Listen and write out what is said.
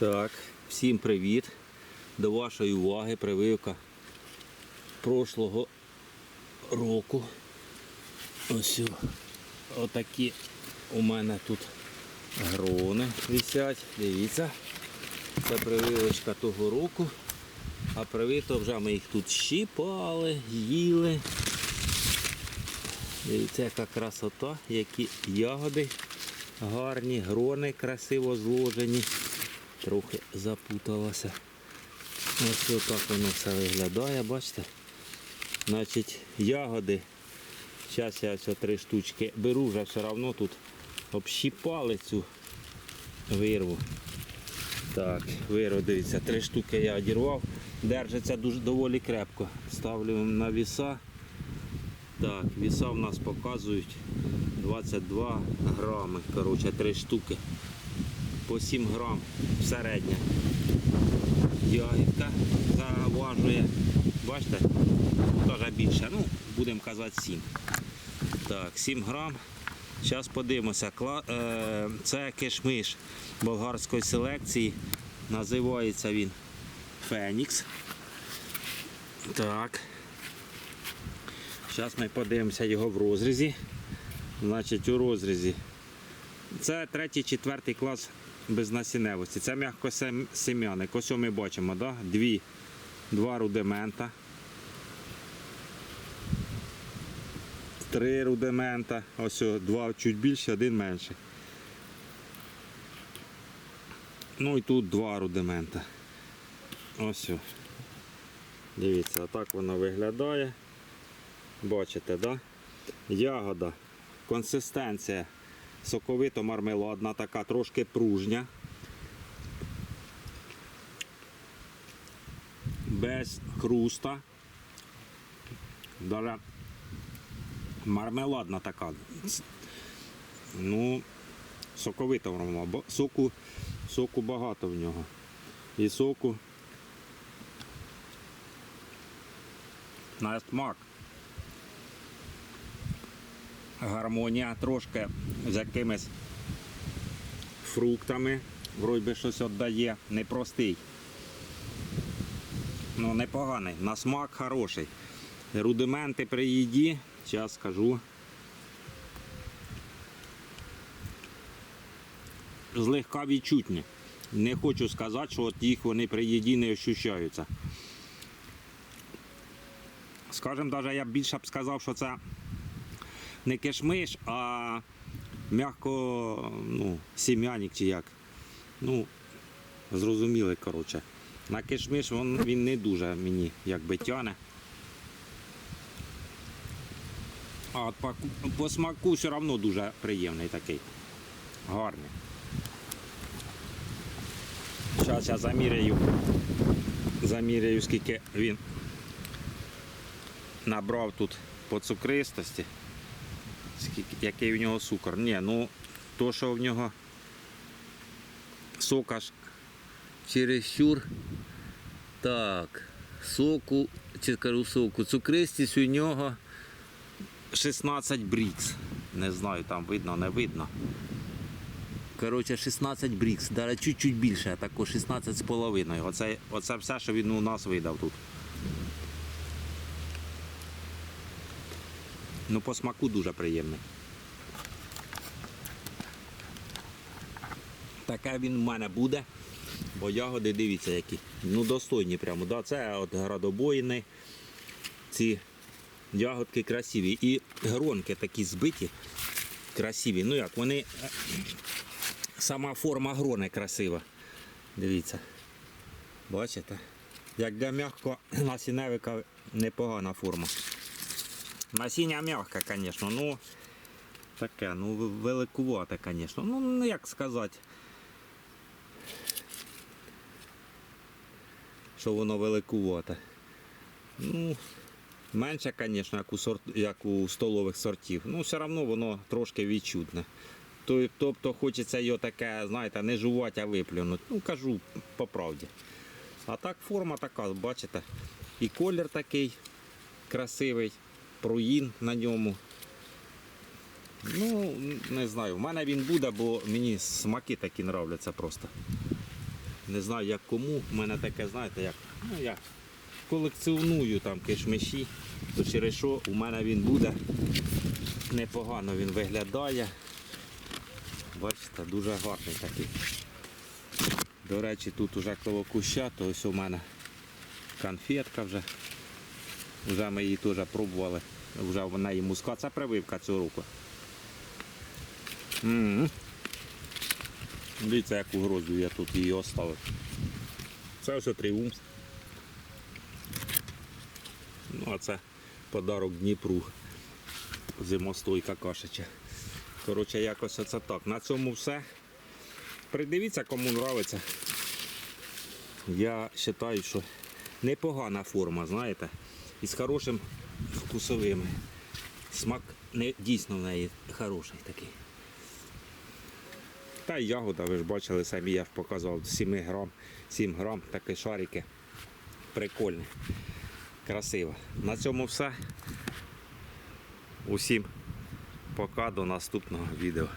Так, всім привіт. До вашої уваги прививка прошлого року. Ось отакі у мене тут грони висять. Дивіться. Це прививочка того року. А привито вже ми їх тут щіпали, їли. Дивіться, яка красота, які ягоди гарні, грони красиво зложені. Трохи запуталося. Ось отак воно все виглядає, бачите? Значить, ягоди. Зараз я ось три штучки беру, вже все одно тут общіпали цю вирву. Так, вирву, дивіться, три штуки я одірвав. Держиться дуже доволі крепко. Ставлю на віса. Так, віса в нас показують 22 грами. Коротше, три штуки. По 7 грам середня. Ягідка заважує. Бачите? Теж більше. Ну, будемо казати 7. Так, 7 грам. Зараз подивимося. Е, Це кишмиш болгарської селекції. Називається він Фенікс. Так. Зараз ми подивимося його в розрізі. Значить, у розрізі. Це третій, четвертий клас безнасінневості. Це м'якосем'яник. Ось ми бачимо, да? Дві, два рудимента. Три рудимента. Ось два чуть більше, один менше. Ну і тут два рудимента. Ось. Дивіться, отак воно виглядає. Бачите, да? Ягода, консистенція соковито мармеладна, така трошки пружня. Без хруста. Даже мармеладна така. Ну, соковита воно, соку, соку багато в нього. І соку на смак. Гармонія трошки з якимись фруктами. Вроді щось віддає. Непростий. Ну, непоганий. На смак хороший. Рудименти при їді, зараз скажу. Злегка відчутні. Не хочу сказати, що от їх вони при їді не ощущаються. Скажем, навіть я більше б сказав, що це не кишмиш, а м'яко ну, сім'яник чи як. Ну, зрозуміли, коротше. На кишмиш він, він не дуже мені якби тяне. А от по, по смаку все одно дуже приємний такий. Гарний. Зараз я заміряю. Заміряю, скільки він набрав тут по цукристості. Який в нього цукор. Ні, ну то, що в нього сок аж чересчур. Так, соку, чи скажу соку, цукристість у нього 16 брікс. Не знаю, там видно, не видно. Коротше, 16 брікс, навіть чуть-чуть більше, тако 16 з половиною. Оце, оце все, що він у нас видав тут. Ну, по смаку дуже приємний. Таке він в мене буде. Бо ягоди, дивіться, які. Ну, достойні прямо. Да? Це от градобоїни. Ці ягодки красиві. І гронки такі збиті, красиві. Ну як, вони. Сама форма грони красива. Дивіться. Бачите? Як для м'якого насінневика непогана форма. Насіння м'яке, звісно, ну таке, ну великувате, звісно. Ну, ну як сказати. Що воно великувате. Ну, менше, звісно, як у, сорт, як у столових сортів. Ну, все одно воно трошки відчутне. Тобто хочеться його таке, знаєте, не жувати, а виплюнути. Ну, кажу по правді. А так форма така, бачите, і колір такий красивий, пруїн на ньому. Ну, не знаю, в мене він буде, бо мені смаки такі нравляться просто. Не знаю як кому. У мене таке, знаєте, як. Ну я колекціоную там кишмиші, то через що у мене він буде. Непогано він виглядає. Бачите, дуже гарний такий. До речі, тут уже коло куща, то ось у мене конфетка вже. Вже ми її теж пробували. Вже в неї мускат. Це прививка цього року. М. Дивіться, яку грозу я тут її оставив. Це ось тріумф. Ну, а це подарок Дніпру. Зимостойка кашича. Коротше, якось оце так. На цьому все. Придивіться, кому подобається. Я вважаю, що непогана форма, знаєте, і з хорошим вкусовим. Смак не, дійсно в неї хороший такий. Та й ягода, ви ж бачили самі, я ж показував 7 грам, 7 грам, такі шарики. Прикольні. Красиво. На цьому все. Усім пока до наступного відео.